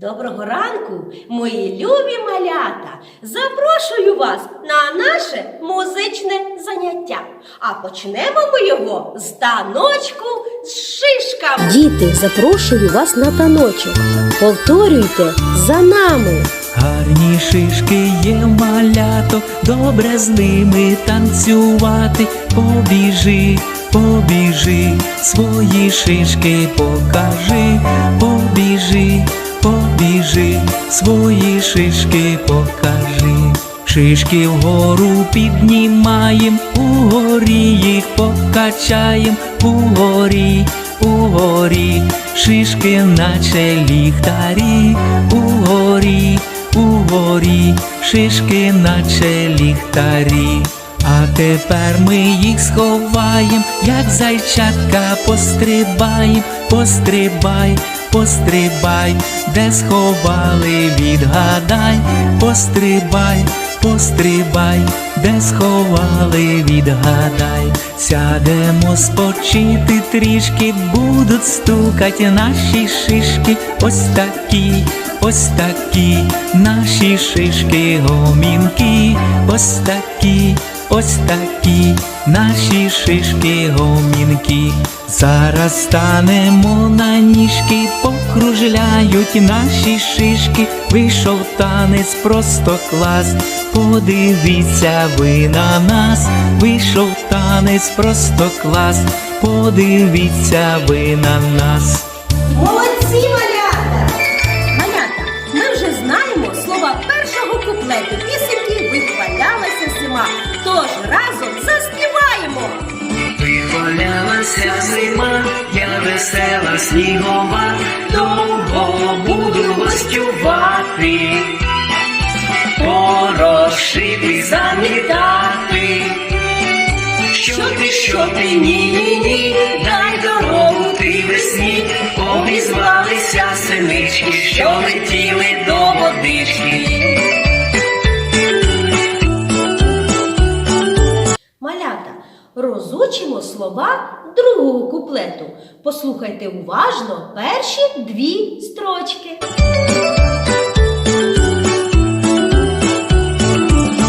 Доброго ранку, мої любі малята! Запрошую вас на наше музичне заняття. А почнемо ми його з таночку з шишками. Діти, запрошую вас на таночок. Повторюйте за нами. Гарні шишки є в маляток, добре з ними танцювати. Побіжи, побіжи, свої шишки покажи, побіжи, побіжи, свої шишки покажи. Шишки вгору піднімаєм, угорі їх покачаєм, угорі, угорі, шишки наче ліхтарі, угорі, угорі, шишки наче ліхтарі. А тепер ми їх сховаєм, як зайчатка пострибаєм, пострибай, пострибай, де сховали, відгадай, пострибай, пострибай, де сховали, відгадай, сядемо спочити трішки, будуть стукати наші шишки, ось такі, ось такі, наші шишки гомінки, ось такі. Ось такі наші шишки гомінки. Зараз станемо на ніжки, покружляють наші шишки. Вийшов танець просто клас. Подивіться ви на нас, вийшов танець просто клас. Подивіться ви на нас. Молодці малята! Весела снігова, довго буду гостювати, порошити, замітати. Що ти, що ти, ні, ні, ні, дай дорогу ти весні, обізвалися синички, що летіли до водички. Розучимо слова другого куплету. Послухайте уважно перші дві строчки.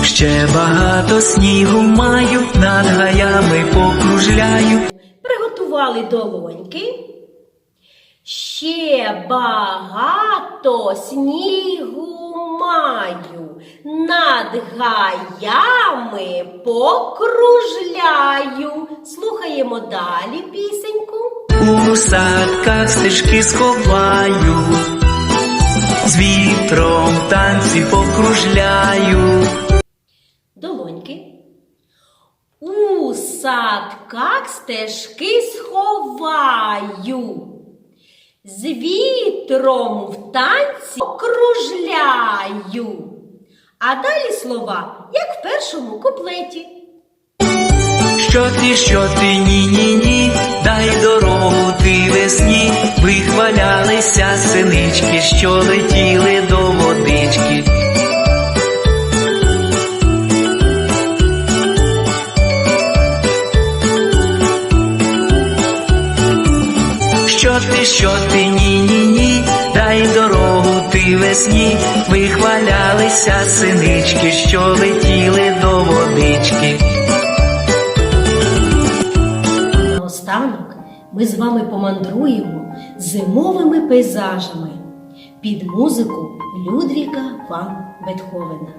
Ще багато снігу маю, над гаями покружляю. Приготували долоньки. Ще багато снігу маю, над гаями покружляю. Слухаємо далі пісеньку. У садках стежки сховаю, з вітром танці покружляю. Долоньки. У садках стежки сховаю. З вітром в танці кружляю. А далі слова, як в першому куплеті. Що ти, що ти, ні, ні, ні, дай дорогу ти весні, вихвалялися синички, що летіли Що ти, що ти, ні, ні, ні, дай дорогу ти весні, вихвалялися синички, що летіли до водички. Наостанок ми з вами помандруємо зимовими пейзажами під музику Людвіка ван Бетховена.